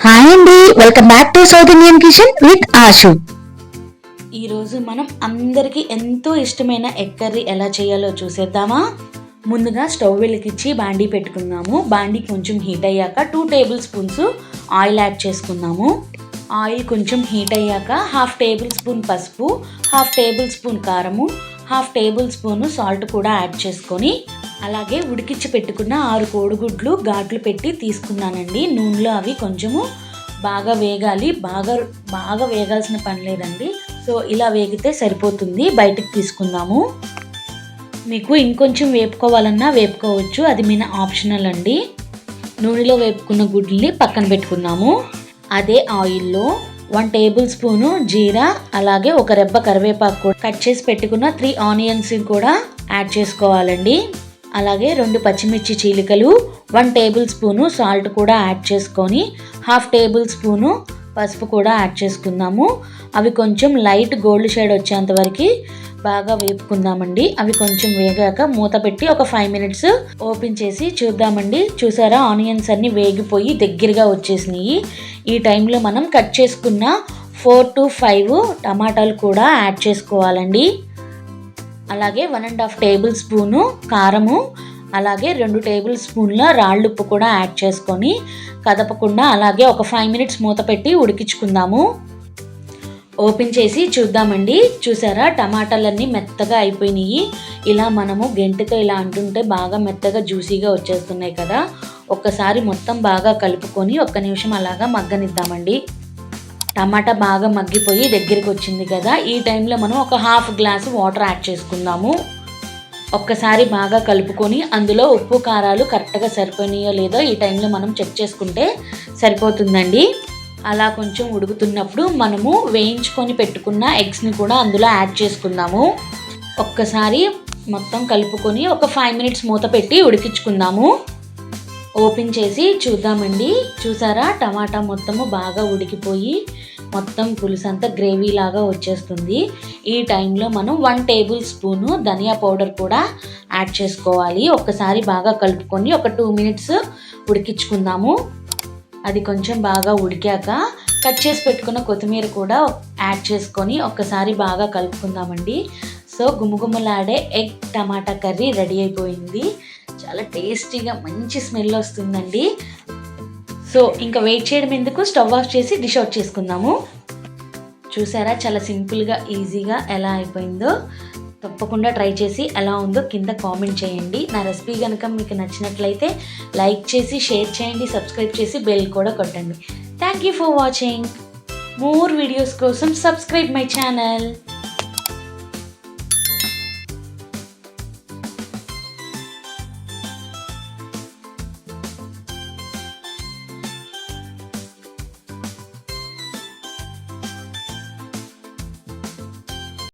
Hi అండి welcome back to South Indian kitchen with Ashu ఈరోజు మనం అందరికీ ఎంతో ఇష్టమైన ఎగ్ కర్రీ ఎలా చేయాలో చూసేద్దామా? ముందుగా స్టవ్ వెలిగించి బాండీ పెట్టుకుందాము. బాండీ కొంచెం హీట్ అయ్యాక two tablespoons oil add చేసుకుందాము. ఆయిల్ కొంచెం హీట్ అయ్యాక హాఫ్ టేబుల్ స్పూన్ పసుపు హాఫ్ టేబుల్ స్పూన్ కారము హాఫ్ టేబుల్ స్పూన్ సాల్ట్ కూడా యాడ్ చేసుకొని అలాగే ఉడికించి పెట్టుకున్న ఆరు కోడిగుడ్లు ఘాట్లు పెట్టి తీసుకున్నానండి. నూనెలో అవి కొంచెము బాగా వేగాలి. బాగా బాగా వేగాల్సిన పని లేదండి. సో ఇలా వేగితే సరిపోతుంది. బయటకు తీసుకుందాము. మీకు ఇంకొంచెం వేపుకోవాలన్నా వేపుకోవచ్చు. అది మీ ఆప్షనల్ అండి. నూనెలో వేపుకున్న గుడ్లని పక్కన పెట్టుకుందాము. అదే ఆయిల్లో వన్ టేబుల్ స్పూను జీరా అలాగే ఒక రెబ్బ కరివేపాకు కూడా కట్ చేసి పెట్టుకున్న త్రీ ఆనియన్స్ కూడా యాడ్ చేసుకోవాలండి. అలాగే రెండు పచ్చిమిర్చి చీలికలు వన్ టేబుల్ స్పూను సాల్ట్ కూడా యాడ్ చేసుకొని హాఫ్ టేబుల్ స్పూను పసుపు కూడా యాడ్ చేసుకుందాము. అవి కొంచెం లైట్ గోల్డ్ షేడ్ వచ్చేంత వరకు బాగా వేపుకుందామండి. అవి కొంచెం వేగాక మూత పెట్టి ఒక ఫైవ్ మినిట్స్ ఓపెన్ చేసి చూద్దామండి. చూసారా ఆనియన్స్ అన్ని వేగిపోయి దగ్గరగా వచ్చేసినాయి. ఈ టైంలో మనం కట్ చేసుకున్న ఫోర్ టు ఫైవ్ టమాటాలు కూడా యాడ్ చేసుకోవాలండి. అలాగే one and half tablespoon కారము అలాగే రెండు టేబుల్ స్పూన్ల రాళ్ళుప్పు కూడా యాడ్ చేసుకొని కదపకుండా అలాగే ఒక ఫైవ్ మినిట్స్ మూత పెట్టి ఉడికించుకుందాము. ఓపెన్ చేసి చూద్దామండి. చూసారా? టమాటాలన్నీ మెత్తగా అయిపోయినాయి. ఇలా మనము గెంటితో ఇలా అంటుంటే బాగా మెత్తగా జ్యూసీగా వచ్చేస్తున్నాయి కదా. ఒక్కసారి మొత్తం బాగా కలుపుకొని ఒక్క నిమిషం అలాగా మగ్గనిద్దామండి. టమాటా బాగా మగ్గిపోయి దగ్గరికి వచ్చింది కదా ఈ టైంలో మనం ఒక హాఫ్ గ్లాస్ వాటర్ యాడ్ చేసుకుందాము. ఒక్కసారి బాగా కలుపుకొని అందులో ఉప్పు కారాలు కరెక్ట్గా సరిపోయినాయో లేదో ఈ టైంలో మనం చెక్ చేసుకుంటే సరిపోతుందండి. అలా కొంచెం ఉడుకుతున్నప్పుడు మనము వేయించుకొని పెట్టుకున్న ఎగ్స్ని కూడా అందులో యాడ్ చేసుకుందాము. ఒక్కసారి మొత్తం కలుపుకొని ఒక ఫైవ్ మినిట్స్ మూత పెట్టి ఉడికించుకుందాము. ఓపెన్ చేసి చూద్దామండి. చూసారా? టమాటా మొత్తము బాగా ఉడికిపోయి మొత్తం పులుసు అంతా గ్రేవీ లాగా వచ్చేస్తుంది. ఈ టైంలో మనం వన్ టేబుల్ స్పూను ధనియా పౌడర్ కూడా యాడ్ చేసుకోవాలి. ఒక్కసారి బాగా కలుపుకొని ఒక టూ మినిట్స్ ఉడికించుకుందాము. అది కొంచెం బాగా ఉడికాక కట్ చేసి పెట్టుకున్న కొత్తిమీర కూడా యాడ్ చేసుకొని ఒక్కసారి బాగా కలుపుకుందామండి. సో గుమగుమలాడే ఎగ్ టమాటా కర్రీ రెడీ అయిపోయింది. చాలా టేస్టీగా మంచి స్మెల్ వస్తుందండి. సో ఇంకా వెయిట్ చేయడం ఎందుకు? స్టవ్ ఆఫ్ చేసి డిష్ అవుట్ చేసుకుందాము. చూసారా? చాలా సింపుల్గా ఈజీగా ఎలా అయిపోయిందో. తప్పకుండా ట్రై చేసి ఎలా ఉందో కింద కామెంట్ చేయండి. నా రెసిపీ కనుక మీకు నచ్చినట్లయితే లైక్ చేసి షేర్ చేయండి సబ్స్క్రైబ్ చేసి బెల్ కూడా కొట్టండి. Thank you for watching more videos కోసం సబ్స్క్రైబ్ మై ఛానల్